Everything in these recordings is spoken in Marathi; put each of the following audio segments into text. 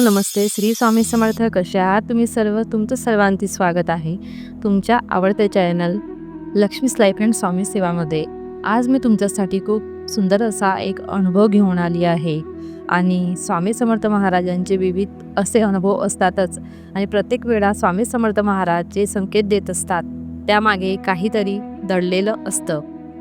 नमस्ते. श्री स्वामी समर्थ कसे आहात? तुम्ही सर्व तुमचं सर्वांचे स्वागत आहे. तुमच्या आवडत्या channel Laxmi's life and Swami सेवामध्ये आज मी तुमच्यासाठी खूप सुंदर असा एक अनुभव घेऊन आली आहे. आणि स्वामी समर्थ महाराजांचे विविध असे अनुभव असतातच. आणि प्रत्येक वेळा स्वामी समर्थ महाराज जे संकेत देत असतात. त्यामागे काहीतरी दडलेलं असतं.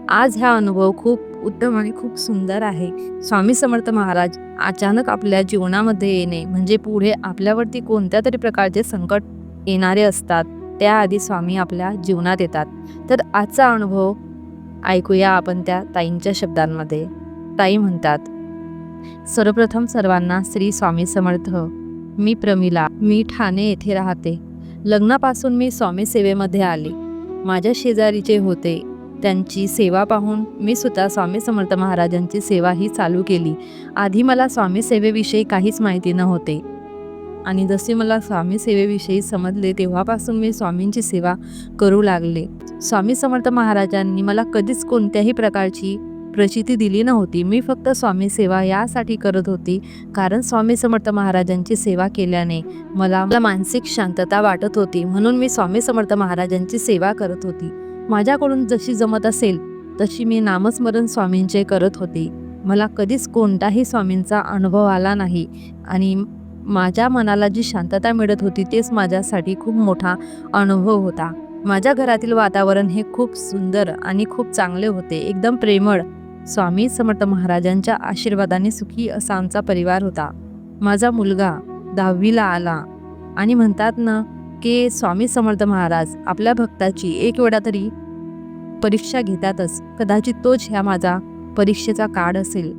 आज हा अनुभव खूप उत्तम आणि खूप सुंदर आहे. स्वामी समर्थ महाराज अचानक आपल्या जीवनामध्ये येणे म्हणजे पुढे आपल्यावरती कोणत्या तरी प्रकारचे संकट येणारे असतात त्याआधी स्वामी आपल्या जीवनात येतात. तर आजचा अनुभव ऐकूया आपण त्या ताईंच्या शब्दांमध्ये. ताई म्हणतात सर्वप्रथम सर्वांना श्री स्वामी समर्थ मी प्रमिला मी ठाणे येथे राहते. लग्नापासून मी स्वामी सेवेमध्ये आले. माझ्या शेजारीचे होते त्यांची सेवा पाहून मी सुद्धा स्वामी समर्थ महाराजांची सेवा ही चालू केली. आधी मला स्वामी सेवेविषयी काहीच माहिती नव्हते. आणि जसे मला स्वामी सेवेविषयी समजले तेव्हापासून मी स्वामींची सेवा करू लागले. स्वामी समर्थ महाराजांनी मला कधीच कोणत्याही प्रकारची प्रचिती दिली नव्हती. मी फक्त स्वामी सेवा यासाठी करत होती कारण स्वामी समर्थ महाराजांची सेवा केल्याने मला मला मानसिक शांतता वाटत होती. म्हणून मी स्वामी समर्थ महाराजांची सेवा करत होती. माझ्याकडून जशी जमत असेल तशी मी नामस्मरण स्वामींचे करत होते. मला कधीच कोणताही स्वामींचा अनुभव आला नाही आणि माझ्या मनाला जी शांतता मिळत होती तेच माझ्यासाठी खूप मोठा अनुभव होता. माझ्या घरातील वातावरण हे खूप सुंदर आणि खूप चांगले होते. एकदम प्रेमळ. स्वामी समर्थ महाराजांच्या आशीर्वादाने सुखी असा आमचा परिवार होता. माझा मुलगा दहावीला आला आणि म्हणतात ना की स्वामी समर्थ महाराज आपल्या भक्ताची एक वेळा तरी परीक्षा घेतातच. कदाचित तोच ह्या माझा परीक्षेचा काळ असेल.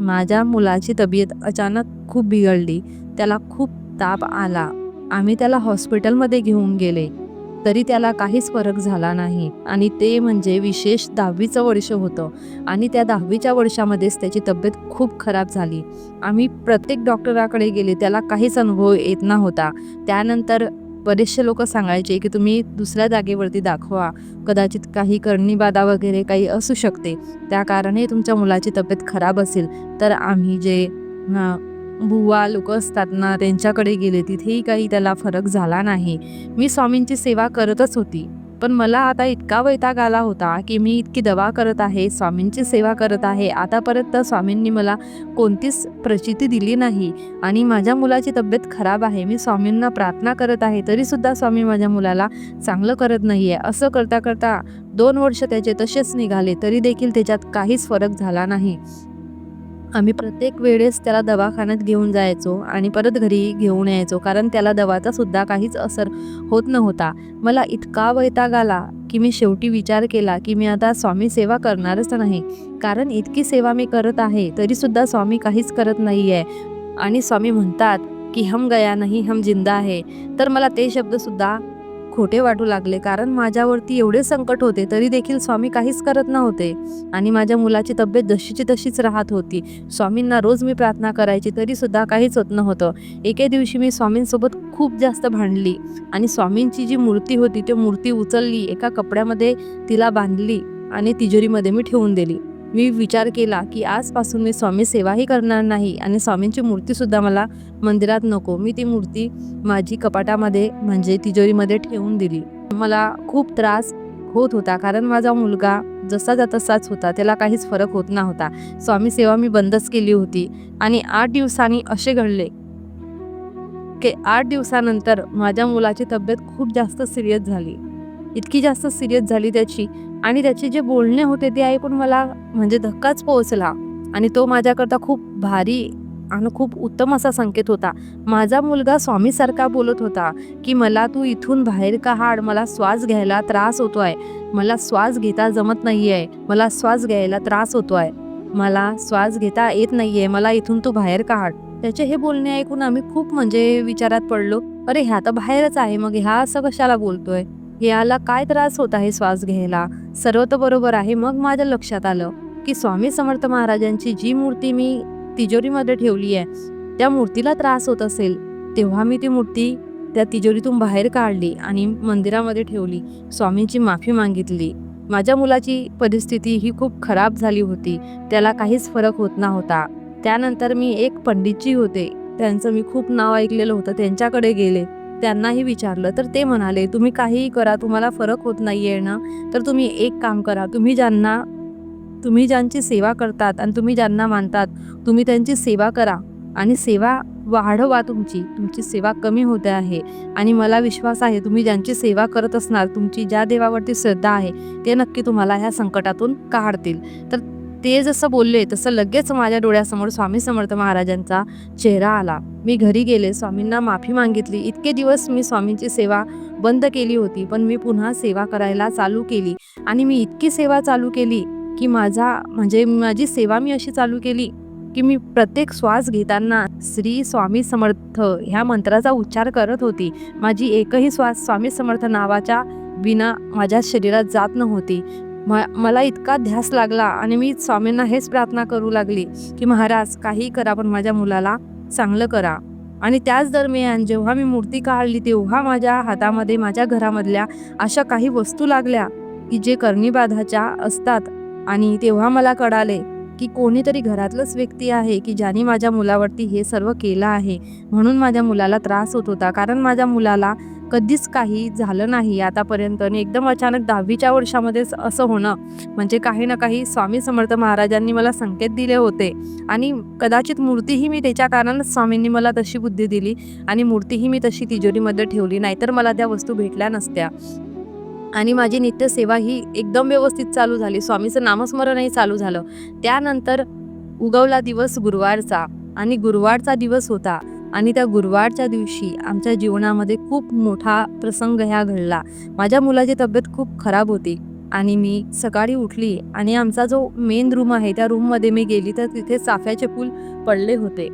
माझ्या मुलाची तब्येत अचानक खूप बिघडली. त्याला खूप ताप आला. आम्ही त्याला हॉस्पिटलमध्ये घेऊन गेले. तरी त्याला काहीच फरक झाला नाही. आणि ते म्हणजे विशेष दहावीचं वर्ष होतं. आणि त्या दहावीच्या वर्षामध्येच त्याची तब्येत खूप खराब झाली. आम्ही प्रत्येक डॉक्टराकडे गेले. त्याला काहीच अनुभव येत नव्हता. त्यानंतर बरेचसे लोक सांगायचे की तुम्ही दुसऱ्या जागेवरती दाखवा. कदाचित काही करणीबाधा वगैरे काही असू शकते. त्या कारणे तुमच्या मुलाची तब्येत खराब असेल. तर आम्ही जे बुवा लोक असतात ना त्यांच्याकडे गेले. तिथेही काही त्याला फरक झाला नाही. मी स्वामींची सेवा करतच होती. पण मला आता इतका वैताग आला होता की मी इतकी दवा करत आहे स्वामींची सेवा करत आहे. आतापर्यंत स्वामींनी मला कोणतीच प्रचिती दिली नाही आणि माझ्या मुलाची तब्येत खराब आहे. मी स्वामींना प्रार्थना करत आहे तरीसुद्धा स्वामी माझ्या मुलाला चांगलं करत नाही आहे असं करता करता दोन वर्ष त्याचे तसेच निघाले तरी देखील त्याच्यात काहीच फरक झाला नाही. आम्ही प्रत्येक वेळेस त्याला दवाखान्यात घेऊन जायचो आणि परत घरी घेऊन यायचो कारण त्याला दवाचा सुद्धा काहीच असर होत नव्हता. मला इतका वैताग आला की मी शेवटी विचार केला की मी आता स्वामी सेवा करणारच नाही. कारण इतकी सेवा मी करत आहे तरीसुद्धा स्वामी काहीच करत नाही आहे आणि स्वामी म्हणतात की हम गया नाही हम जिंदा आहे तर मला ते शब्दसुद्धा खोटे वाटू लागले. कारण माझ्यावरती एवढे संकट होते तरी देखील स्वामी काहीच करत नव्हते. आणि माझ्या मुलाची तब्येत जशीची तशीच राहत होती. स्वामींना रोज मी प्रार्थना करायची तरीसुद्धा काहीच होत नव्हतं. एके दिवशी मी स्वामींसोबत खूप जास्त भांडली. आणि स्वामींची जी मूर्ती होती ती मूर्ती उचलली एका कपड्यामध्ये तिला बांधली आणि तिजोरीमध्ये मी ठेवून दिली. मी विचार केला की आजपासून मी स्वामी सेवाही करणार नाही आणि स्वामींची मूर्तीसुद्धा मला मंदिरात नको. मी ती मूर्ती माझी कपाटामध्ये म्हणजे तिजोरीमध्ये ठेवून दिली. मला खूप त्रास होत होता कारण माझा मुलगा जसाचा तसाच होता. त्याला काहीच फरक होत नव्हता. स्वामी सेवा मी बंदच केली होती आणि आठ दिवसांनी असे घडले की आठ दिवसानंतर माझ्या मुलाची तब्येत खूप जास्त सिरियस झाली. इतकी जास्त सिरियस झाली त्याची आणि त्याचे जे बोलणे होते ते ऐकून मला म्हणजे धक्काच पोहोचला. आणि तो माझ्याकरता खूप भारी आणि खूप उत्तम असा संकेत होता. माझा मुलगा स्वामीसारखा बोलत होता की मला तू इथून बाहेर का हाड? मला श्वास घ्यायला त्रास होतो आहे मला श्वास घेता जमत नाही आहे मला श्वास घ्यायला त्रास होतो आहे मला श्वास घेता येत नाही आहे मला इथून तू बाहेर काढ त्याचे हे बोलणे ऐकून आम्ही खूप म्हणजे विचारात पडलो. अरे ह्या तर बाहेरच आहे. मग ह्या असं कशाला बोलतोय? याला काय त्रास होत आहे श्वास घ्यायला? सर्व तर बरोबर आहे. मग माझ्या लक्षात आलं की स्वामी समर्थ महाराजांची जी मूर्ती मी तिजोरीमध्ये ठेवली आहे त्या मूर्तीला त्रास होत असेल. तेव्हा मी ती मूर्ती त्या तिजोरीतून बाहेर काढली आणि मंदिरामध्ये ठेवली. स्वामींची माफी मागितली. माझ्या मुलाची परिस्थिती ही खूप खराब झाली होती. त्याला काहीच फरक होत नव्हता. त्यानंतर मी एक पंडितजी होते. त्यांचं मी खूप नाव ऐकलेलं होतं. त्यांच्याकडे गेले. त्यांनाही विचारलं. तर ते म्हणाले तुम्ही काहीही करा तुम्हाला फरक होत नाही आहे ना. तर तुम्ही एक काम करा. तुम्ही ज्यांना तुम्ही ज्यांची सेवा करतात आणि तुम्ही ज्यांना मानतात तुम्ही त्यांची सेवा करा. आणि सेवा वाढवा तुमची. तुमची सेवा कमी होते आहे. आणि मला विश्वास आहे तुम्ही ज्यांची सेवा करत असणार तुमची ज्या देवावरती श्रद्धा आहे ते नक्की तुम्हाला ह्या संकटातून काढतील. तर ते जसं बोलले तसं लगेच माझ्या डोळ्यासमोर स्वामी समर्थ महाराजांचा चेहरा आला. मी घरी गेले स्वामींना माफी मागितली. इतके दिवस मी स्वामींची सेवा बंद केली होती पण मी पुन्हा सेवा करायला चालू केली. आणि मी इतकी सेवा चालू केली की माझा म्हणजे माझी सेवा मी अशी चालू केली की मी प्रत्येक श्वास घेताना श्री स्वामी समर्थ ह्या मंत्राचा उच्चार करत होती. माझी एकही श्वास स्वामी समर्थ नावाच्या विना माझ्या शरीरात जात नव्हती. म मला इतका ध्यास लागला आणि मी स्वामींना हेच प्रार्थना करू लागली की महाराज काही करा पण माझ्या मुलाला चांगलं करा. आणि त्याच दरम्यान जेव्हा मी मूर्ती काढली तेव्हा माझ्या हातामध्ये माझ्या घरामधल्या अशा काही वस्तू लागल्या की जे कर्णीबाधाच्या असतात. आणि तेव्हा मला कळाले की कोणीतरी घरातलंच व्यक्ती आहे की ज्याने माझ्या मुलावरती हे सर्व केलं आहे. म्हणून माझ्या मुलाला त्रास होत होता. कारण माझ्या मुलाला कधीच काही झालं नाही आतापर्यंत. आणि एकदम अचानक दहावीच्या वर्षामध्येच असं होणं म्हणजे काही ना काही स्वामी समर्थ महाराजांनी मला संकेत दिले होते. आणि कदाचित मूर्तीही मी त्याच्या कारणानच स्वामींनी मला तशी बुद्धी दिली आणि मूर्तीही मी तशी तिजोरीमध्ये ठेवली नाहीतर मला त्या वस्तू भेटल्या नसत्या. आणि माझी नित्यसेवा ही एकदम व्यवस्थित चालू झाली. स्वामीचं नामस्मरणही चालू झालं. त्यानंतर उगवला दिवस गुरुवारचा. आणि गुरुवारचा दिवस होता. आणि त्या गुरुवारच्या दिवशी आमच्या जीवनामध्ये खूप मोठा प्रसंग ह्या घडला. माझ्या मुलाची तब्येत खूप खराब होती आणि मी सकाळी उठली आणि आमचा जो मेन रूम आहे त्या रूममध्ये मी गेली तर तिथे चाफ्याचे फूल पडले होते.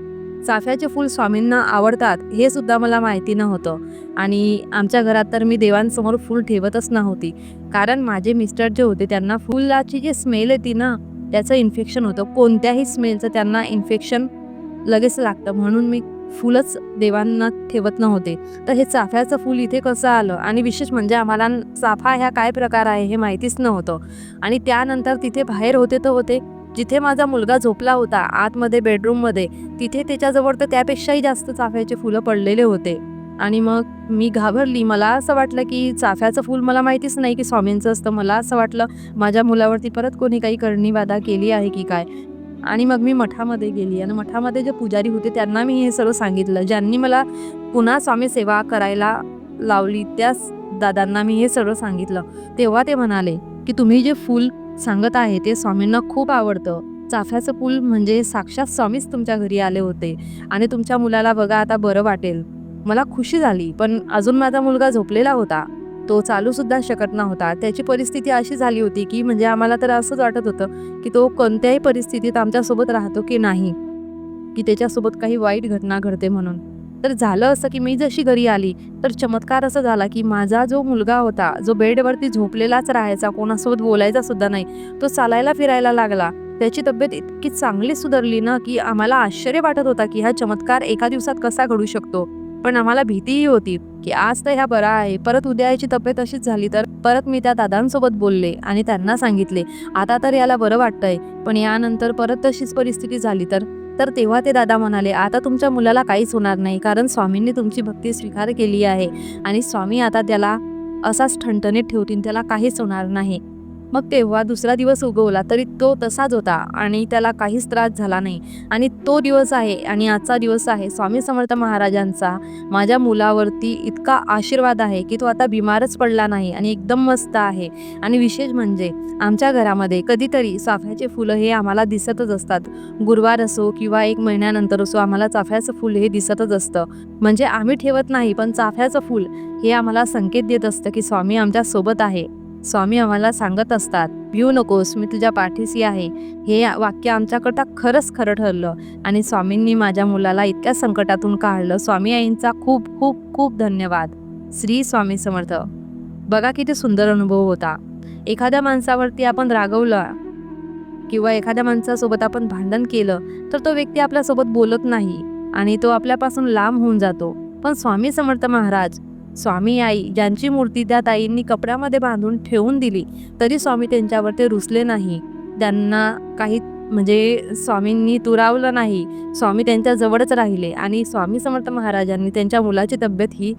चाफ्याचे फूल स्वामींना आवडतात हे सुद्धा मला माहिती नव्हतं. आणि आमच्या घरात तर मी देवांसमोर फूल ठेवतच नव्हती. कारण माझे मिस्टर जे होते त्यांना फुलाची जी स्मेल येते ना त्याचं इन्फेक्शन होतं. कोणत्याही स्मेलचं त्यांना इन्फेक्शन लगेच लागतं. म्हणून मी फुलच देवांना ठेवत नव्हते. तर हे चाफ्याचं फूल इथे कसं आलं? आणि विशेष म्हणजे आम्हाला चाफा ह्या काय प्रकार आहे हे माहितीच नव्हतं. आणि त्यानंतर तिथे बाहेर होते तर होते. जिथे माझा मुलगा झोपला होता आतमध्ये बेडरूममध्ये तिथे त्याच्याजवळ तर त्यापेक्षाही जास्त चाफ्याचे फुलं पडलेले होते. आणि मग मी घाबरली. मला असं वाटलं की चाफ्याचं फूल मला माहितीच नाही की स्वामींचं असतं. मला असं वाटलं माझ्या मुलावरती परत कोणी काही करणीबाधा केली आहे की काय? आणि मग मी मठामध्ये गेली. आणि मठामध्ये जे पुजारी होते त्यांना मी हे सर्व सांगितलं. ज्यांनी मला पुन्हा स्वामी सेवा करायला लावली त्याच दादांना मी हे सर्व सांगितलं. तेव्हा ते म्हणाले की तुम्ही जे फूल सांगत आहे ते स्वामींना खूप आवडतं. चाफ्याचं फूल म्हणजे साक्षात स्वामीच तुमच्या घरी आले होते. आणि तुमच्या मुलाला बघा आता बरं वाटेल. मला खुशी झाली पण अजून माझा मुलगा झोपलेला होता. तो चालू सुद्धा शकत नव्हता. त्याची परिस्थिती अशी झाली होती की म्हणजे आम्हाला तर असंच वाटत होतं की तो कोणत्याही परिस्थितीत आमच्यासोबत राहतो की नाही की त्याच्यासोबत काही वाईट घटना घडते म्हणून. तर झालं असं की मी जशी घरी आली तर चमत्कार असं झाला की माझा जो मुलगा होता जो बेडवरती झोपलेलाच राहायचा कोणासोबत बोलायचा सुद्धा नाही तो चालायला फिरायला लागला. त्याची तब्येत इतकी चांगली सुधारली ना की आम्हाला आश्चर्य वाटत होता की हा चमत्कार एका दिवसात कसा घडू शकतो. पण आम्हाला भीतीही होती की आज तर ह्या बरा आहे. परत उद्या याची तब्येत अशीच झाली तर परत मी त्या दादांसोबत बोलले आणि त्यांना सांगितले आता तर याला बरं वाटतंय पण यानंतर परत तशीच परिस्थिती झाली तर. तर तेव्हा ते दादा म्हणाले आता तुमच्या मुलाला काहीच होणार नाही कारण स्वामींनी तुमची भक्ती स्वीकार केली आहे आणि स्वामी आता त्याला असाच ठणठणीत ठेवतील त्याला काहीच होणार नाही. मग तेव्हा दुसरा दिवस उगवला तरी तो तसाच होता आणि त्याला काहीच त्रास झाला नाही. आणि तो दिवस आहे आणि आजचा दिवस आहे. स्वामी समर्थ महाराजांचा माझ्या मुलावरती इतका आशीर्वाद आहे की तो आता बिमारच पडला नाही आणि एकदम मस्त आहे. आणि विशेष म्हणजे आमच्या घरामध्ये कधीतरी चाफ्याचे फुलं हे आम्हाला दिसतच असतात. गुरुवार असो किंवा एक महिन्यानंतर असो आम्हाला चाफ्याचं फुल हे दिसतच असतं. म्हणजे आम्ही ठेवत नाही पण चाफ्याचं फूल हे आम्हाला संकेत देत असतं की स्वामी आमच्यासोबत आहे. स्वामी आम्हाला सांगत असतात भिऊ नकोस मी तुझ्या पाठीशी आहे. हे वाक्य आमच्याकरता खरंच खरं ठरलं आणि स्वामींनी माझ्या मुलाला इतक्या संकटातून काढलं. स्वामी आईंचा खूप खूप खूप धन्यवाद. श्री स्वामी समर्थ. बघा किती सुंदर अनुभव होता. एखाद्या माणसावरती आपण रागवलं किंवा एखाद्या माणसासोबत आपण भांडण केलं तर तो व्यक्ती आपल्यासोबत बोलत नाही आणि तो आपल्यापासून लांब होऊन जातो. पण स्वामी समर्थ महाराज स्वामी आई ज्यांची मूर्ती त्या ताईंनी कपड्यामध्ये बांधून ठेवून दिली तरी स्वामी त्यांच्यावर ते रुसले नाही. त्यांना काही म्हणजे स्वामींनी तुरावलं नाही. स्वामी त्यांच्याजवळच राहिले आणि स्वामी समर्थ महाराजांनी त्यांच्या मुलाची तब्येत ही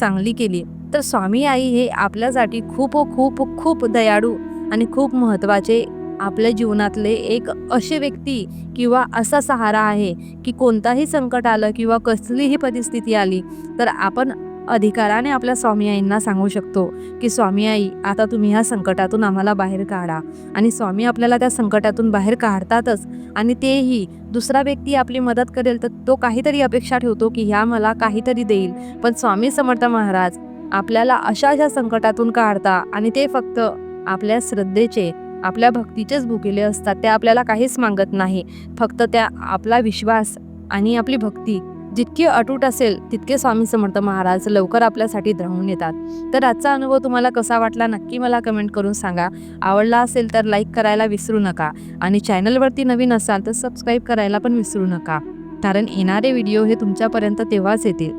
चांगली केली. तर स्वामी आई हे आपल्यासाठी खूप खूप खूप दयाळू आणि खूप महत्त्वाचे आपल्या जीवनातले एक असे व्यक्ती किंवा असा सहारा आहे की कोणताही संकट आलं किंवा कसलीही परिस्थिती आली तर आपण अधिकाराने आपल्या स्वामी आईंना सांगू शकतो की स्वामी आई आता तुम्ही ह्या संकटातून आम्हाला बाहेर काढा. आणि स्वामी आपल्याला त्या संकटातून बाहेर काढतातच आणि तेही दुसरा व्यक्ती आपली मदत करेल तर तो काहीतरी अपेक्षा ठेवतो की ह्या मला काहीतरी देईल. पण स्वामी समर्थ महाराज आपल्याला अशा अशा संकटातून काढता आणि ते फक्त आपल्या श्रद्धेचे आपल्या भक्तीचेच भुकेले असतात. ते आपल्याला काहीच मागत नाही. फक्त त्या आपला विश्वास आणि आपली भक्ती जितकी अटूट असेल तितके स्वामी समर्थ महाराज लवकर आपल्यासाठी धावून येतात. तर आजचा अनुभव तुम्हाला कसा वाटला नक्की मला कमेंट करून सांगा. आवडला असेल तर लाईक करायला विसरू नका. आणि चॅनलवरती नवीन असाल तर सबस्क्राईब करायला पण विसरू नका. कारण येणारे व्हिडिओ हे तुमच्यापर्यंत तेव्हाच येतील.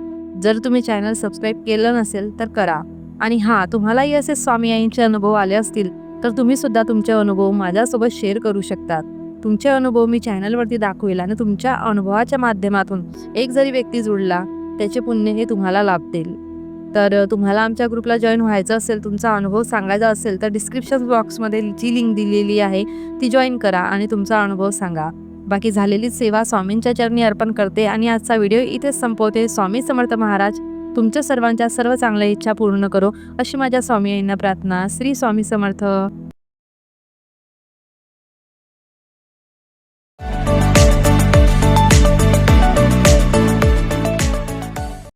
जर तुम्ही चॅनल सबस्क्राईब केलं नसेल तर करा. आणि हां तुम्हालाही असे स्वामी आईंचे अनुभव आले असतील तर तुम्ही सुद्धा तुमचे अनुभव माझ्यासोबत शेअर करू शकतात. तुमचे अनुभव मी चॅनलवरती दाखवेल आणि तुमच्या अनुभवाच्या माध्यमातून एक जरी व्यक्ती जुळला त्याचे पुण्य हे तुम्हाला लाभतील. तर तुम्हाला आमच्या ग्रुपला जॉईन व्हायचं असेल तुमचा अनुभव सांगायचा असेल तर डिस्क्रिप्शन बॉक्समध्ये जी लिंक दिलेली आहे ती जॉईन करा आणि तुमचा अनुभव सांगा. बाकी झालेली सेवा स्वामींच्या चरणी अर्पण करते आणि आजचा व्हिडिओ इथेच संपवते. स्वामी समर्थ महाराज तुमच्या सर्वांच्या सर्व चांगल्या इच्छा पूर्ण करो. अशी माझ्या स्वामी यांना प्रार्थना. श्री स्वामी समर्थ.